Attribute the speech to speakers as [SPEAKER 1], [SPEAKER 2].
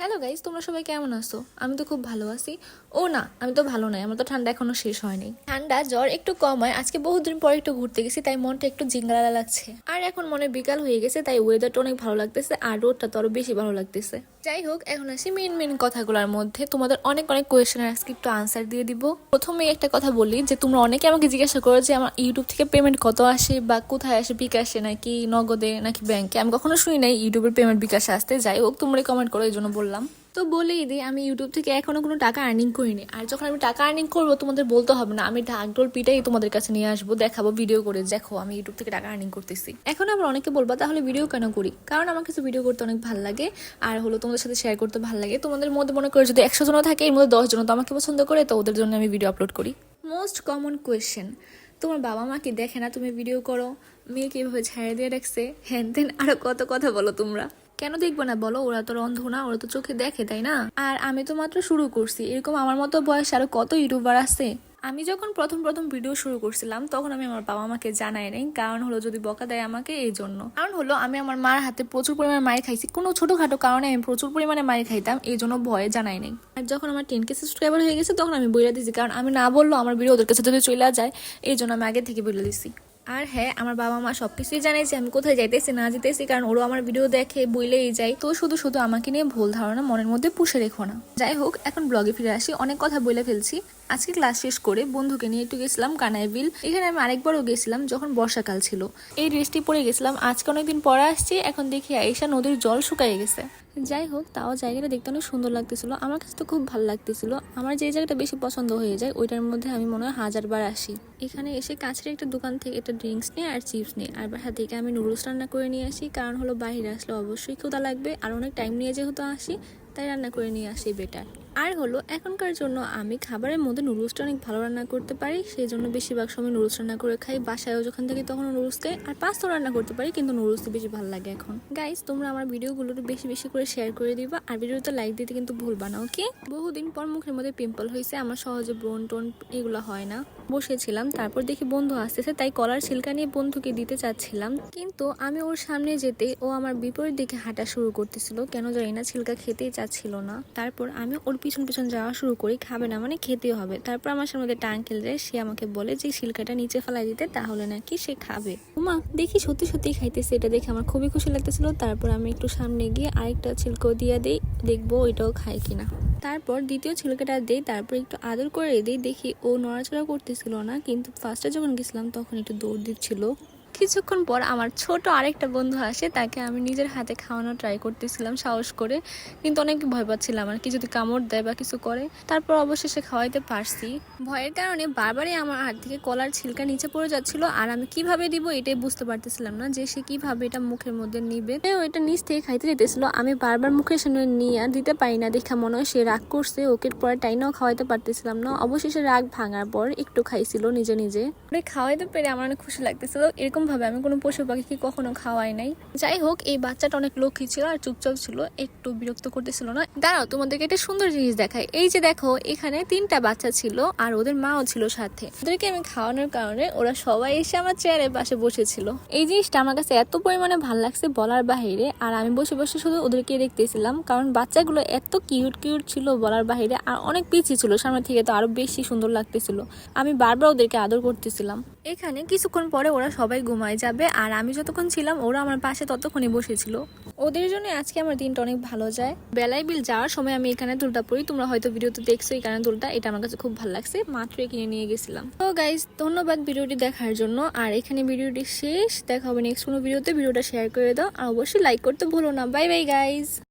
[SPEAKER 1] Hello guys তোমরা সবাই কেমন আছো? আমি তো খুব ভালো আছি। ও না, আমি তো ভালো নাই, আমার তো ঠান্ডা এখনও শেষ হয়নি। ঠান্ডা, জ্বর একটু কম হয়, আজকে বহুদিন পর একটু ঘুরতে গেছি, তাই মনটা একটু জিঙ্গালা লাগছে। আর এখন মনে বিকাল হয়ে গেছে, তাই ওয়েদারটা অনেক ভালো লাগতেছে, আর রোডটা তো আরও বেশি ভালো লাগতেছে। যাই হোক, এখন আসি মেন মেন কথাগুলোর মধ্যে। তোমাদের অনেক অনেক কোয়েশ্চেনের আজকে একটু আনসার দিয়ে দিব। প্রথমে একটা কথা বলি, যে তোমরা অনেকে আমাকে জিজ্ঞাসা করো যে, আমার ইউটিউব থেকে পেমেন্ট কত আসে, বা কোথায় আসে, বিকাশে, নাকি নগদে, নাকি ব্যাংকে আমি কখনো শুনি নাই ইউটিউবের পেমেন্ট বিকাশে আসতে। যাই হোক তোমরা কমেন্ট করো এই জন্য বললাম। তো বলেই দিই, আমি ইউটিউব থেকে এখনও কোনো টাকা আর্নিং করিনি। আর যখন আমি টাকা আর্নিং করব, তোমাদের বলতে হবে না। আমি ঢাকডোল পিটাই তোমাদের কাছে নিয়ে আসব, দেখাবো ভিডিও করে। দেখো, আমি ইউটিউব থেকে টাকা আর্নিং করতেছি। এখন আবার অনেকে বলবা, তাহলে ভিডিও কেন করি? কারণ আমার কাছে ভিডিও করতে অনেক ভালো লাগে। আর হলো, তোমাদের সাথে শেয়ার করতে ভালো লাগে। তোমাদের মধ্যে মনে করে, যদি একশো জনও থাকে, এর মধ্যে দশ জন তো আমাকে পছন্দ করে, তো ওদের জন্য আমি ভিডিও আপলোড করি। মোস্ট কমন কোয়েশ্চেন তোমার বাবা মাকে দেখে না তুমি ভিডিও করো? মেয়ে কীভাবে ছাড়িয়ে দিয়ে রাখছে হ্যান তেন আরও কত কথা বলো তোমরা। কেন দেখব না? বলো, ওরা তো অন্ধ না, ওরা তো চোখে দেখে, তাই না? আর আমি তো মাত্র শুরু করছি। এরকম আমার মতো বয়স আরও কত ইউটিউবার আছে? আমি যখন প্রথম প্রথম ভিডিও শুরু করছিলাম, তখন আমি আমার বাবা মাকে জানাই নাই। কারণ হলো, যদি বকা দেয় আমাকে, এই জন্য। কারণ হলো, আমি আমার মার হাতে প্রচুর পরিমাণে মায়ের খাইছি। কোনো ছোটোখাটো কারণে আমি প্রচুর পরিমাণে মায়ের খাইতাম, এই জন্য ভয়ে জানাই নাই। আর যখন আমার টেন কে সাবস্ক্রাইবার হয়ে গেছে, তখন আমি বইলা দিয়েছি কারণ আমি না বলল আমার ভিডিও ওদের কাছে যদি চলে যায়, এই জন্য আমি আগে থেকে বলে দিছি। আর হ্যাঁ আমার বাবা মা সবকিছুই জানে যে আমি কোথায় যাইতেছি, না যেতেছি কারণ ওরা আমার ভিডিও দেখে, বইলেই যায়। তো শুধু শুধু আমাকে নিয়ে ভুল ধারণা মনের মধ্যে পুষে রেখো না। যাই হোক, এখন ব্লগে ফিরে আসি, অনেক কথা বলে ফেলছি। আজকে ক্লাস শেষ করে বন্ধুকে নিয়ে একটু গেছিলাম কানাই বিল এখানে আমি আরেকবারও গেছিলাম যখন বর্ষাকাল ছিল। এই ড্রেসটি পরে গেছিলাম, আজকে অনেকদিন পরে আসছি, এখন দেখি আইসা নদীর জল শুকাই গেছে। যাই হোক, তাও জায়গাটা দেখতে অনেক সুন্দর লাগতেছিল। আমার কাছে তো খুব ভালো লাগতেছিল। আমার যে জায়গাটা বেশি পছন্দ হয়ে যায়, ওইটার মধ্যে আমি মনে হয় হাজারবার আসি। এখানে এসে কাছের একটা দোকান থেকে একটা ড্রিঙ্কস নিয়ে আর চিপস নিয়ে, আর বাসা থেকে আমি নুডলস রান্না করে নিয়ে আসি। কারণ হলো বাইরে আসলে অবশ্যই ক্ষুদা লাগবে, আর অনেক টাইম নিয়ে যেহেতু আসি, তাই রান্না করে নিয়ে আসি বেটার। আর হলো, এখনকার জন্য আমি খাবারের মধ্যে নুডলসটা অনেক ভালো রান্না করতে পারি। সেই জন্য বেশিরভাগ সময় নুডলস রান্না করে খাই। বাসায়ও যখন থেকে তখন নুডলস খাই। আর পাস্তা রান্না করতে পারি, কিন্তু নুডলসই বেশি ভালো লাগে এখন। গাইস তোমরা আমার ভিডিওগুলো বেশি বেশি করে শেয়ার করে দিবা। আর ভিডিওতে লাইক দিতে কিন্তু ভুলবা না ওকে বহুদিন পর মুখের মধ্যে পিম্পল হয়েছে। আমার সহজে ব্রন টোন এগুলো হয় না। বসেছিলাম, তারপর দেখি বন্ধু আসতেছে। তাই কলার ছিলকা নিয়ে বন্ধুকে দিতে চাচ্ছিলাম। কিন্তু আমি ওর সামনে যেতে ও আমার বিপরীত দিকে হাঁটা শুরু করতেছিল। কেন জানি না, ছিলকা খেতেই চাচ্ছিল না। তারপর আমি ওর পিছন পিছন যাওয়া শুরু করি, খাবে না মানে খেতেও হবে। তারপর আমার সামনে একটা আঙ্কেল যায়, সে আমাকে বলে যে ছিলকাটা নিচে ফেলাই দিতে, তাহলে নাকি সে খাবে। মা দেখি সত্যি সত্যি খাইতেছে, এটা দেখে আমার খুবই খুশি লাগতেছিল। তারপর আমি একটু সামনে গিয়ে আরেকটা ছিলকো দিয়ে দিই, দেখব ওইটাও খায় কিনা। তারপর দ্বিতীয় ছিলকাটা দেই, তারপর একটু আদর করে দিই, দেখি ও নড়াচড়া করতেছিল না, কিন্তু ফার্স্টে যখন গেছিলাম, তখন একটু দৌড় দিচ্ছিল। কিছুক্ষণ পর আমার ছোট আরেকটা বন্ধু আসে, তাকে আমি নিজের হাতে খাওয়ানো ট্রাই করতেছিলাম, সাহস করে। কিন্তু অনেক ভয় পাচ্ছিলাম, আর কি যদি কামড় দেয় বা কিছু করে। তারপর অবশেষে খাওয়াইতে পারছি। ভয়ের কারণে বারবারই আমার হাত থেকে কলার ছিলকা নিচে পড়ে যাচ্ছিল, আর আমি কীভাবে দিব এটাই বুঝতে পারতেছিলাম না যে সে কীভাবে এটা মুখের মধ্যে নিবে। ও এটা নিচ থেকে খাইতে যেতেছিল আমি বারবার মুখের সামনে নিয়ে দিতে পারি না দেখা মনে হয় সে রাগ করছে, ওকে পরে টাইনাও খাওয়াইতে পারতেছিলাম না। অবশেষে রাগ ভাঙার পর একটু খাইছিল নিজে নিজে। খাওয়াইতে পেরে আমার অনেক খুশি লাগতেছিল, এরকম ভাবে আমি কোনো পশু পাখিকে কখনো খাওয়াই নাই। যাই হোক, এই বাচ্চাটা অনেক লক্ষ্মী ছিল আর চুপচাপ ছিল, একটু বিরক্ত করতেছিল না। দাঁড়াও, তোমাদেরকে একটা সুন্দর জিনিস দেখাই। এই যে দেখো, এখানে তিনটা বাচ্চা ছিল আর ওদের মাও ছিল সাথে। ওদেরকে আমি খাওয়ানোর কারণে ওরা সবাই এসে আমার চেয়ারের পাশে বসেছিল। এই জিনিসটা আমার কাছে এত পরিমাণে ভালো লাগছে বলার বাহিরে আর আমি বসে বসে শুধু ওদেরকে দেখতেছিলাম, কারণ বাচ্চাগুলো এত কিউট কিউট ছিল বলার বাহিরে আর অনেক পিছিয়ে ছিল, সামনে থেকে তো আরও বেশি সুন্দর লাগতেছিল। আমি বারবার ওদেরকে আদর করতেছিলাম। এখানে কিছুক্ষণ পরে ওরা সবাই ঘুমায় যাবে, আর আমি যতক্ষণ ছিলাম, ওরা আমার পাশে ততক্ষণই বসেছিল। ওদের জন্য আজকে আমার দিনটা অনেক ভালো যায়। বেলায় বিল যাওয়ার সময় আমি এখানে দুলটা পড়ি, তোমরা হয়তো ভিডিওতে দেখছ এই কারণে দুলটা এটা আমার কাছে খুব ভালো লাগছে মাত্রই কিনে নিয়ে গেছিলাম। তো গাইজ ধন্যবাদ ভিডিওটি দেখার জন্য, আর এখানে ভিডিওটি শেষ, দেখা হবে নেক্সট কোনো ভিডিওতে ভিডিওটা শেয়ার করে দাও, আর অবশ্যই লাইক করতে ভুলো না। Bye bye guys